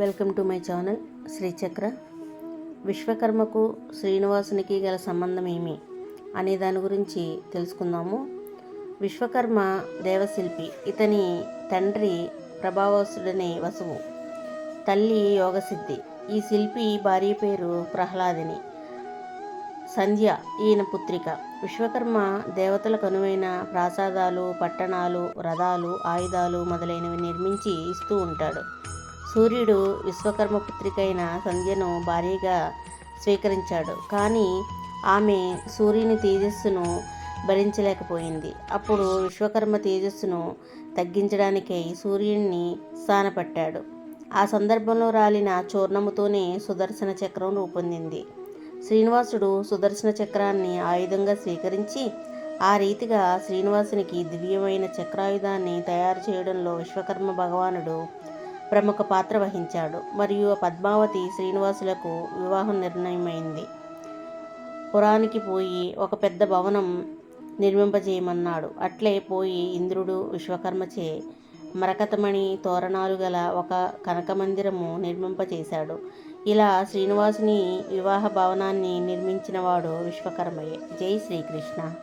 Welcome to my channel Srichakra. విశ్వకర్మకు శ్రీనివాసునికి గల సంబంధం ఏమి అనే దాని గురించి తెలుసుకుందాము. విశ్వకర్మ దేవశిల్పి. ఇతని తండ్రి ప్రభావసుడనే వసువు. తల్లి యోగసిద్ధి. ఈ శిల్పి భార్య పేరు ప్రహ్లాదిని. సంధ్య ఈయన పుత్రిక. విశ్వకర్మ దేవతలకు అనువైన ప్రాసాదాలు పట్టణాలు రథాలు ఆయుధాలు మొదలైనవి నిర్మించి ఇస్తూ ఉంటాడు. సూర్యుడు విశ్వకర్మ పుత్రికైన సంధ్యను భార్యగా స్వీకరించాడు. కానీ ఆమె సూర్యుని తేజస్సును భరించలేకపోయింది. అప్పుడు విశ్వకర్మ తేజస్సును తగ్గించడానికై సూర్యుడిని స్థానపట్టాడు ఆ సందర్భంలో రాలిన చూర్ణముతోనే సుదర్శన చక్రం రూపొందింది. శ్రీనివాసుడు సుదర్శన చక్రాన్ని ఆయుధంగా స్వీకరించి ఆ రీతిగా శ్రీనివాసునికి దివ్యమైన చక్రాయుధాన్ని తయారు చేయడంలో విశ్వకర్మ భగవానుడు ప్రముఖ పాత్ర వహించాడు. మరియు పద్మావతి శ్రీనివాసులకు వివాహం నిర్ణయమైంది. పురానికి పోయి ఒక పెద్ద భవనం నిర్మింపజేయమన్నాడు. అట్లే పోయి ఇంద్రుడు విశ్వకర్మచే మరకతమణి తోరణాలు గల ఒక కనకమందిరము నిర్మింపచేశాడు ఇలా శ్రీనివాసుని వివాహ భవనాన్ని నిర్మించినవాడు విశ్వకర్మయే. జై శ్రీకృష్ణ.